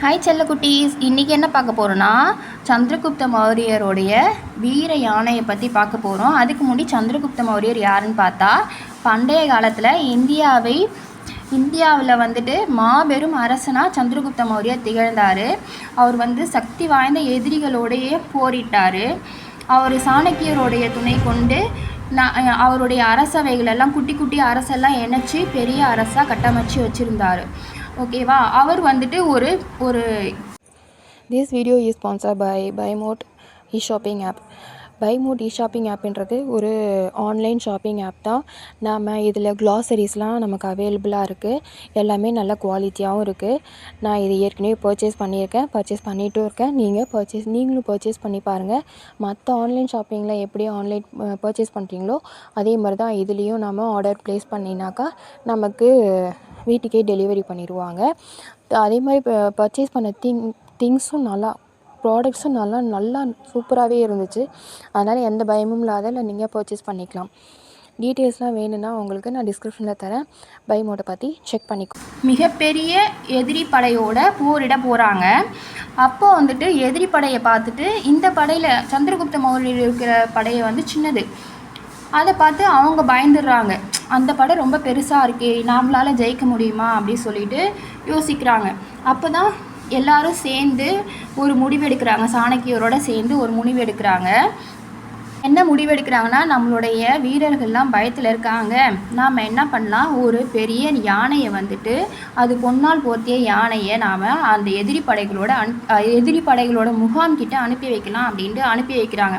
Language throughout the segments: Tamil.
ஹாய் செல்லக்குட்டீஸ். இன்றைக்கி என்ன பார்க்க போகிறோன்னா சந்திரகுப்த மௌரியருடைய வீர யானையை பற்றி பார்க்க போகிறோம் அதுக்கு முன்னாடி சந்திரகுப்த மௌரியர் யாருன்னு பார்த்தா பண்டைய காலத்தில் இந்தியாவை இந்தியாவில் வந்துட்டு மாபெரும் அரசனாக சந்திரகுப்த மௌரியர் திகழ்ந்தார். அவர் வந்து சக்தி வாய்ந்த எதிரிகளோடையே போரிட்டார். அவர் சாணக்கியருடைய துணை கொண்டு நான் அவருடைய அரசவைகளெல்லாம் குட்டி குட்டி அரசெல்லாம் இணைச்சி பெரிய அரசாக கட்டமைச்சு வச்சுருந்தார். ஓகேவா அவர் வந்துட்டு ஒரு ஒரு this video is sponsor by Bymod e shopping app Bymod e shopping ஆப்ன்றது ஒரு ஆன்லைன் ஷாப்பிங் ஆப் தான். நாம் இதில் க்ளாசரிஸ்லாம் நமக்கு அவைலபிளாக இருக்குது எல்லாமே நல்ல குவாலிட்டியாகவும் இருக்குது நான் இது ஏற்கனவே பர்ச்சேஸ் பண்ணியிருக்கேன். பர்ச்சேஸ் பண்ணிகிட்டும் இருக்கேன். நீங்கள் பர்ச்சேஸ் நீங்களும் பர்ச்சேஸ் பண்ணி பாருங்கள் மற்ற ஆன்லைன் ஷாப்பிங்கில் எப்படி ஆன்லைன் பர்ச்சேஸ் பண்ணுறீங்களோ அதே மாதிரி தான் இதுலேயும் நம்ம ஆர்டர் ப்ளேஸ் பண்ணினாக்கா நமக்கு வீட்டுக்கே டெலிவரி பண்ணிடுவாங்க அதே மாதிரி இப்போ பர்ச்சேஸ் பண்ண திங் திங்ஸும் நல்லா ப்ராடக்ட்ஸும் நல்லா நல்லா சூப்பராகவே இருந்துச்சு. அதனால் எந்த பயமும் இல்லாத இல்லை நீங்கள் பர்ச்சேஸ் பண்ணிக்கலாம். டீட்டெயில்ஸ்லாம் வேணும்னா உங்களுக்கு நான் டிஸ்கிரிப்ஷனில் தரேன். பை மோட்டை பற்றி செக் பண்ணிக்கோ. மிகப்பெரிய எதிரி படையோட போரிட போகிறாங்க அப்போ வந்துட்டு எதிரி படையை பார்த்துட்டு இந்த படையில் சந்திரகுப்த மௌரியர் இருக்கிற படையை வந்து சின்னது. அதை பார்த்து அவங்க பயந்துடுறாங்க. அந்த படம் ரொம்ப பெருசாக இருக்கே நம்மளால் ஜெயிக்க முடியுமா அப்படின்னு சொல்லிட்டு யோசிக்கிறாங்க. அப்போ தான் எல்லாரும் சேர்ந்து ஒரு முடிவு எடுக்கிறாங்க. சாணக்கியரோட சேர்ந்து ஒரு முடிவு எடுக்கிறாங்க. என்ன முடிவெடுக்கிறாங்கன்னா நம்மளுடைய வீரர்கள்லாம் பயத்தில் இருக்காங்க. நாம் என்ன பண்ணலாம்? ஒரு பெரிய யானையை வந்துட்டு அது பொன்னால் போர்த்திய யானையை நாம் அந்த எதிரி படைகளோட அனு எதிரி படைகளோட முகாம் கிட்ட அனுப்பி வைக்கலாம் அப்படின்ட்டு அனுப்பி வைக்கிறாங்க.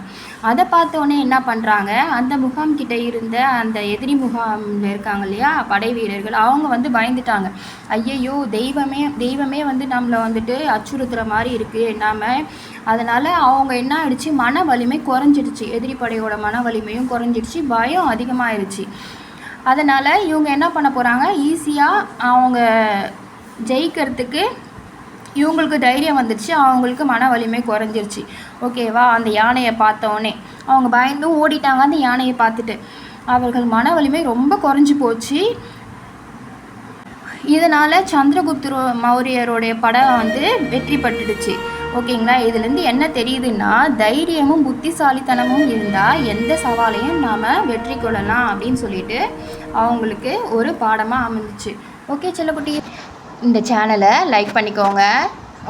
அதை பார்த்தோன்னே என்ன பண்ணுறாங்க அந்த முகாம் கிட்ட இருந்த அந்த எதிரி முகாமில் இருக்காங்க இல்லையா? படை வீரர்கள் அவங்க வந்து பயந்துட்டாங்க. ஐயையோ தெய்வமே தெய்வமே வந்து நம்மளை வந்துட்டு அச்சுறுத்துகிற மாதிரி இருக்குது நாம் அதனால் அவங்க என்ன ஆயிடுச்சு? மன வலிமை குறைஞ்சிடுச்சு. எதிரி படையோட மன வலிமையும் குறைஞ்சிடுச்சு பயம் அதிகமாகிடுச்சு அதனால் இவங்க என்ன பண்ண போகிறாங்க ஈஸியாக அவங்க ஜெயிக்கிறதுக்கு இவங்களுக்கு தைரியம் வந்துடுச்சு அவங்களுக்கு மன வலிமை குறைஞ்சிருச்சு. ஓகேவா அந்த யானையை பார்த்தோன்னே அவங்க பயந்தும் ஓடிட்டாங்க அந்த யானையை பார்த்துட்டு. அவர்கள் மன வலிமை ரொம்ப குறைஞ்சி போச்சு. இதனால் சந்திரகுப்த மௌரியருடைய படம் வந்து வெற்றி பட்டுடுச்சு ஓகேங்களா? இதுலேருந்து என்ன தெரியுதுன்னா தைரியமும் புத்திசாலித்தனமும் இருந்தால் எந்த சவாலையும் நாம் வெற்றி கொள்ளலாம் அப்படின்னு சொல்லிட்டு அவங்களுக்கு ஒரு பாடமாக அமைஞ்சிச்சு. ஓகே செல்லக்குட்டி இந்த சேனலை லைக் பண்ணிக்கோங்க.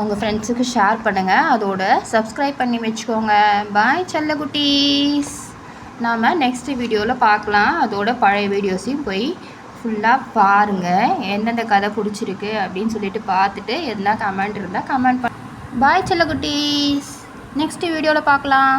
உங்கள் ஃப்ரெண்ட்ஸுக்கு ஷேர் பண்ணுங்கள் அதோட சப்ஸ்கிரைப் பண்ணி வச்சுக்கோங்க. பாய் செல்லக்குட்டீஸ் நாம் நெக்ஸ்ட் வீடியோவில் பார்க்கலாம். அதோட பழைய வீடியோஸையும் போய் ஃபுல்லாக பாருங்கள் எந்தெந்த கதை பிடிச்சிருக்கு அப்படின்னு சொல்லிட்டு பார்த்துட்டு எதுனா கமெண்ட் இருந்தால் கமெண்ட் பண்ண பாய் செல்லக்குட்டீஸ் நெக்ஸ்ட் வீடியோவில் பார்க்கலாம்.